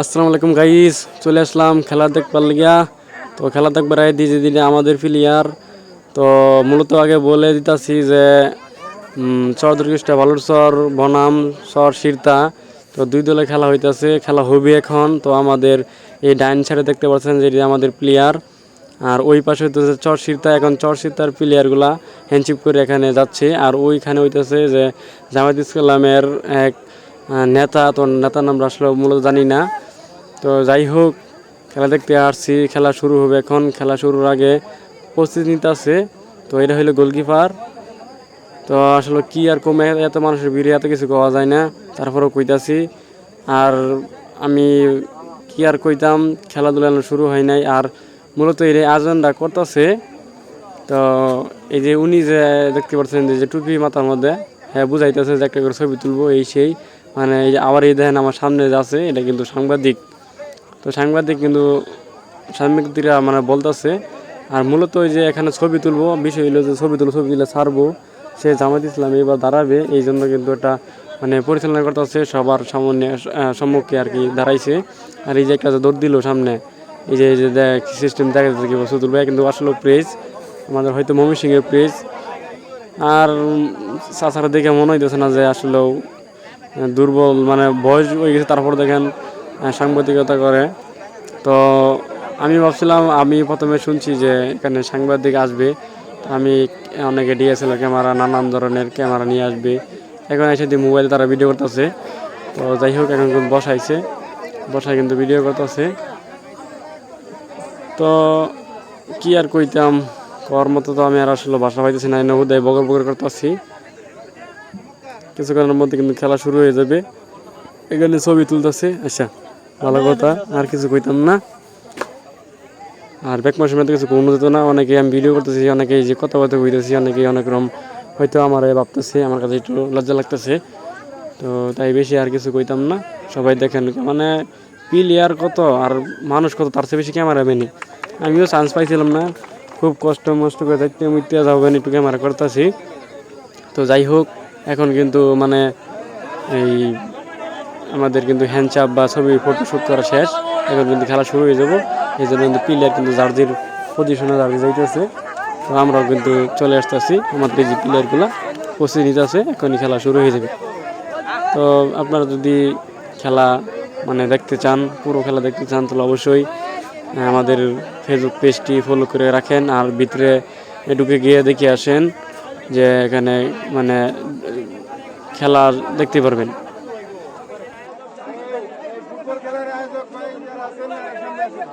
আসসালামু আলাইকুম গাইস, চলে আসলাম খেলা দেখবার লিগা তো খেলা দেখবার আই দিদি দিদি আমাদের প্লেয়ার তো মূলত আগে বলে দিতাছি যে চর দুর্গিষ্টা ভালুর চর বনাম চর সিরতা তো দুই দলে খেলা হইতাছে, খেলা হবে এখন। তো আমাদের এই ডাইন সাইডে দেখতে পাচ্ছেন যে এটি আমাদের প্লেয়ার আর ওই পাশে হইতেছে চর সিরতা এখন চর সিরতার প্লেয়ারগুলা হ্যান্ডশিপ করে এখানে যাচ্ছে। আর ওইখানে হইতেছে যে জামাত ইসলামের এক নেতা, তো নেতার নাম আসলে মূলত জানি না। তো যাই হোক, খেলা দেখতে আসছি, খেলা শুরু হবে এখন, খেলা শুরুর আগে প্রস্তুতি নিতে আছে তো এটা হইল গোলকিপার। তো আসলে কি আর কমে, এত মানুষের ভিড়ে এত কিছু পাওয়া যায় না, তারপরেও কইতাছি। আর আমি কি আর কইতাম, খেলাধুলা শুরু হয় নাই, আর মূলত এই আয়োজনটা করতেছে। তো এই যে উনি যে দেখতে পাচ্ছেন যে টুপি মাথার মধ্যে হ্যাঁ বুঝাইতেছে যে একটা করে ছবি তুলবো, এই সেই মানে এই যে আবার এই দেখেন আমার সামনে যে আছে, এটা কিন্তু সাংবাদিক। তো সাংবাদিক কিন্তু সাংবাদিকরা মানে বলতেছে, আর মূলত ওই যে এখানে ছবি তুলবো, বিষয় হলো যে ছবি তুলবো, ছবি তুলে ছাড়বো, সে জামাত ইসলাম এবার দাঁড়াবে, এই জন্য কিন্তু এটা মানে পরিচালনা করতেছে, সবার সামনে সম্মুখে আর কি দাঁড়াইছে। আর এই যে একটা দৌড় দিল সামনে, এই যে এই যে দেখ সিস্টেম দেখা যাচ্ছে কি বস্তু তুলবে কিন্তু আসলে প্রেস আমাদের হয়তো মমি সিংয়ের প্রেস আর চাচারা দেখে মনে হইতেছে না যে আসলেও দুর্বল মানে বয়স হয়ে গেছে, তারপর দেখেন সাংবাদিকতা করে। তো আমি ভাবছিলাম, আমি প্রথমে শুনছি যে এখানে সাংবাদিক আসবে আমি অনেকে ডিএসএলআর ক্যামেরা, নানান ধরনের ক্যামেরা নিয়ে আসবে। এখন এসে দিয়ে মোবাইলে তারা ভিডিও করতেছে। তো যাই হোক, এখন কিন্তু বসাইছে। বসায় কিন্তু ভিডিও করতেছে। তো কি আর কইতাম? কর মতো তো আমি আর আসলে বাসা পাইতেছি না নবুদায় বগর বগর করতেছি। কিছুক্ষণের মধ্যে কিন্তু খেলা শুরু হয়ে যাবে। এখানে ছবি তুলতেছে। আচ্ছা। ভালো কথা, আর কিছু কইতাম না। আর ব্যাক মাসের মধ্যে কিছু কোনো যেত না অনেকে আমি ভিডিও করতেছি অনেকে যে কথাবার্তা কইতেছি অনেকে অনেক রকম হয়তো আমার ভাবতেছে, আমার কাছে একটু লজ্জা লাগতেছে। তো তাই বেশি আর কিছু কইতাম না। সবাই দেখেন মানে প্লেয়ার কত, আর মানুষ কত, তার চেয়ে বেশি ক্যামেরা মেনি আমিও চান্স পাইছিলাম না। খুব কষ্ট মষ্ট করে দেখতে মিথ্যে যাবেন একটু ক্যামেরা করতেছি। তো যাই হোক, এখন কিন্তু মানে এই আমাদের কিন্তু হ্যান্ডচাপ বা ছবি ফটো শ্যুট করা শেষ। এখন কিন্তু খেলা শুরু হয়ে যাব। এই জন্য কিন্তু প্লেয়ার কিন্তু জার্জির পজিশনে জার্জি যাইতেছে। তো আমরাও কিন্তু চলে আসতেছি। আমাদের যে প্লেয়ারগুলো প্রস্তুতি নিতেছে এখনই খেলা শুরু হয়ে যাবে। তো আপনারা যদি খেলা মানে দেখতে চান, পুরো খেলা দেখতে চান, তাহলে অবশ্যই আমাদের ফেসবুক পেজটি ফলো করে রাখেন। আর ভিতরে ঢুকে গিয়ে দেখে আসেন যে এখানে মানে খেলা দেখতে পারবেন। খেলার আয়োজক ভাই আছেন সামনে আছেন